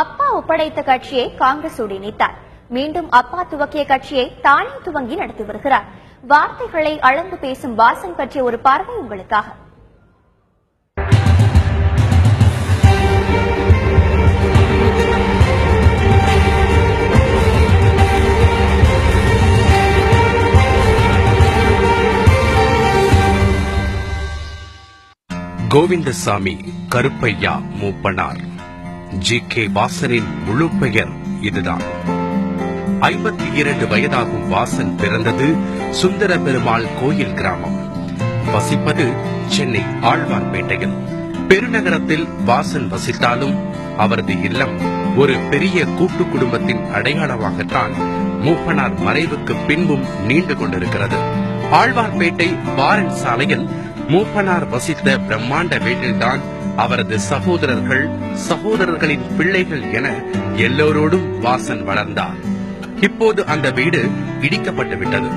அப்பா ஒப்படைத்த கட்சியை காங்கிரஸ் இணைத்தார் மீண்டும் அப்பா துவக்கிய கட்சியை தானே துவங்கி நடத்தி வருகிறார். வார்த்தைகளை அளந்து பேசும் வாசன் பற்றிய ஒரு பார்வை உங்களுக்காக. கோவிந்தசாமி கருப்பையா மூப்பனார். ஜி கே வாசனின் முழு பெயர் இதுதான். ஐம்பத்தி இரண்டு வயதாகும் வாசன் பிறந்தது சுந்தர பெருமாள் கோயில் கிராமம். வசிப்பது சென்னை ஆழ்வார்பேட்டையில். பெருநகரத்தில் வாசன் வசித்தாலும் அவரது இல்லம் ஒரு பெரிய கூட்டு குடும்பத்தின் அடையாளமாகத்தான் மூப்பனார் மறைவுக்கு பின்பும் நீண்டு கொண்டிருக்கிறது. ஆழ்வார்பேட்டை பாரன் சாலையில் மூப்பனார் வசித்த பிரம்மாண்ட வீட்டில்தான் அவரது சகோதரர்கள் சகோதரர்களின் பிள்ளைகள் என எல்லோரோடும் வாசன் வளர்ந்தார். இப்போது அந்த வீடு இடிக்கப்பட்டு விட்டது.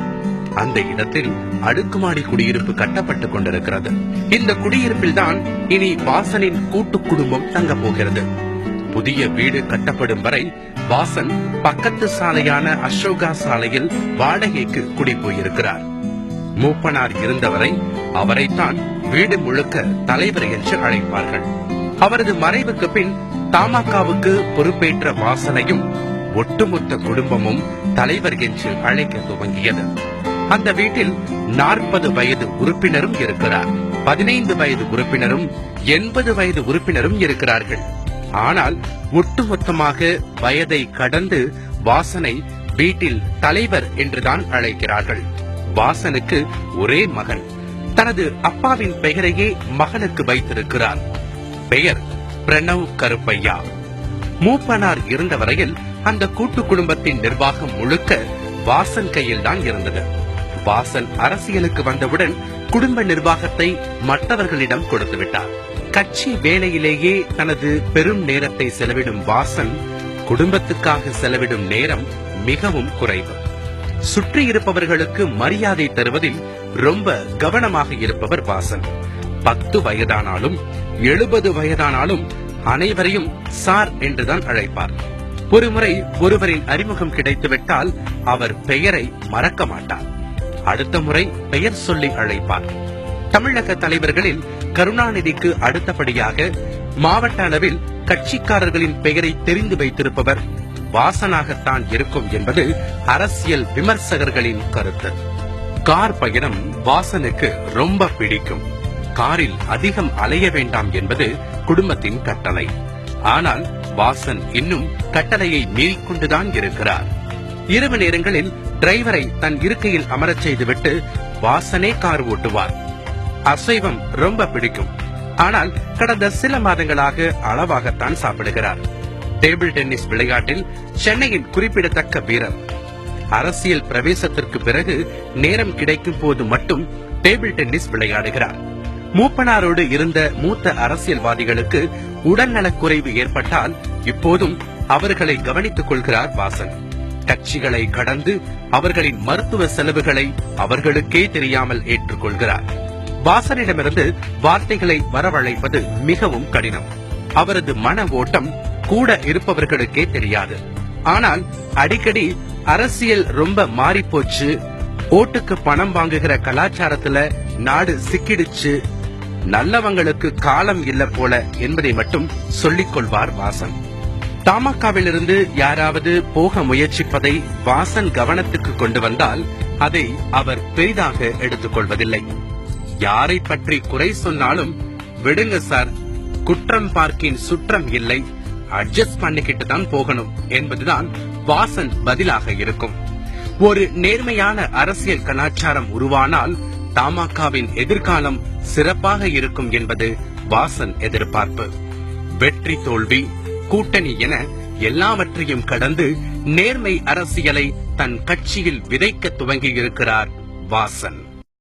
அந்த இடத்தில் அடுக்குமாடி குடியிருப்பு கட்டப்பட்டுக் கொண்டிருக்கிறது. இந்த குடியிருப்பில் தான் இனி வாசனின் கூட்டு குடும்பம் தங்க போகிறது. புதிய வீடு கட்டப்படும் வரை வாசன் பக்கத்து சாலையான அசோகா சாலையில் வாடகைக்கு குடிபோயிருக்கிறார். மூப்பனார் இருந்தவரை அவரைத்தான் வீடு முழுக்க தலைவர் என்று அழைப்பார்கள். அவரது மறைவுக்கு பின் தமாகவுக்கு பொறுப்பேற்ற வாசனையும் ஒட்டுமொத்த குடும்பமும் தலைவர் என்று அழைக்க துவங்கியது. அந்த வீட்டில் நாற்பது வயது உறுப்பினரும் இருக்கிறார். பதினைந்து வயது உறுப்பினரும் எண்பது வயது உறுப்பினரும் இருக்கிறார்கள். ஆனால் ஒட்டுமொத்தமாக வயதை கடந்து வாசனை வீட்டில் தலைவர் என்றுதான் அழைக்கிறார்கள். வாசனுக்கு ஒரே மகன். தனது அப்பாவின் பெயரையே மகனுக்கு வைத்திருக்கிறார் பெயர் பிரணவ் கருப்பையா. மூப்பனார் இருந்த வரையில் அந்த கூட்டு குடும்பத்தின் நிர்வாகம் முழுக்க வாசன் கையில் தான் இருந்தது. வாசன் அரசியலுக்கு வந்தவுடன் குடும்ப நிர்வாகத்தை மற்றவர்களிடம் கொடுத்து விட்டார். கட்சி வேலையிலேயே தனது பெரும் நேரத்தை செலவிடும் வாசன் குடும்பத்துக்காக செலவிடும் நேரம் மிகவும் குறைவு. சுற்றி இருப்பவர்களுக்கு மரியாதை தருவதில் ரொம்ப கவனமாக இருப்பவர் வாசன். பத்து வயதானாலும் எழுபது வயதானாலும் அனைவரையும் சார் என்றுதான் அழைப்பார். ஒருமுறை ஒருவரின் அறிமுகம் கிடைத்துவிட்டால் அவர் பெயரை மறக்க மாட்டார். அடுத்த முறை பெயர் சொல்லி அழைப்பார். தமிழக தலைவர்களில் கருணாநிதிக்கு அடுத்தபடியாக மாவட்ட அளவில் கட்சிக்காரர்களின் பெயரை தெரிந்து வைத்திருப்பவர் வாசனாகத்தான் இருக்கும் என்பது அரசியல் விமர்சகர்களின் கருத்து. கார் பயணம் வாசனுக்கு ரொம்ப பிடிக்கும். காரில் அதிகம் அலைய வேண்டாம் என்பது குடும்பத்தின் கட்டளை. ஆனால் வாசன் இன்னும் கட்டளையை மீறிக்கொண்டுதான் இருக்கிறார். இரவு நேரங்களில் டிரைவரை தன் இருக்கையில் அமரச் செய்துவிட்டு வாசனே கார் ஓட்டுவார். அசைவம் ரொம்ப பிடிக்கும். ஆனால் கடந்த சில மாதங்களாக அளவாகத்தான் சாப்பிடுகிறார். டேபிள் டென்னிஸ் விளையாட்டில் சென்னையின் குறிப்பிடத்தக்க வீரர் அரசியல் பிரவேசத்திற்கு பிறகு நேரம் கிடைக்கும் போது மட்டும் டேபிள் டென்னிஸ் விளையாடுகிறார். மூப்பனாரோடு இருந்த மூத்த அரசியல்வாதிகளுக்கு உடல்நலக்குறைவு ஏற்பட்டால் இப்போதும் அவர்களை கவனித்துக் கொள்கிறார் வாசன். கட்சிகளை கடந்து அவர்களின் மருத்துவ செலவுகளை அவர்களுக்கே தெரியாமல் ஏற்றுக்கொள்கிறார். வாசனிடமிருந்து வார்த்தைகளை வரவழைப்பது மிகவும் கடினம். அவரது மன ஓட்டம் கூட இருப்பவர்களுக்கே தெரியாது. ஆனால் அடிக்கடி அரசியல் ரொம்ப மாறிப்போச்சு. ஓட்டுக்கு பணம் வாங்குகிற கலாச்சாரத்துல நாடு சிக்கிடுச்சு. நல்லவங்களுக்கு காலம் இல்ல போல என்பதை மட்டும் சொல்லிக் கொள்வார் வாசன். தமாகாவிலிருந்து யாராவது போக முயற்சிப்பதை வாசன் கவனத்துக்கு கொண்டு வந்தால் அதை அவர் பெரிதாக எடுத்துக் கொள்வதில்லை யாரை பற்றி குறை சொன்னாலும் விடுங்க சார் குற்றம் பார்க்கின் சுற்றம் இல்லை. அட்ஜஸ்ட் பண்ணிக்கிட்டு தான் போகணும். என்பதுதான் வாசன் பதிலாக இருக்கும். ஒரு நேர்மையான அரசியல் கலாச்சாரம் உருவானால் தமாகவின் எதிர்காலம் சிறப்பாக இருக்கும் என்பது வாசன் எதிர்பார்ப்பு. வெற்றி தோல்வி கூட்டணி என எல்லாவற்றையும் கடந்து நேர்மை அரசியலை தன் கட்சியில் விதைக்க துவங்கியிருக்கிறார் வாசன்.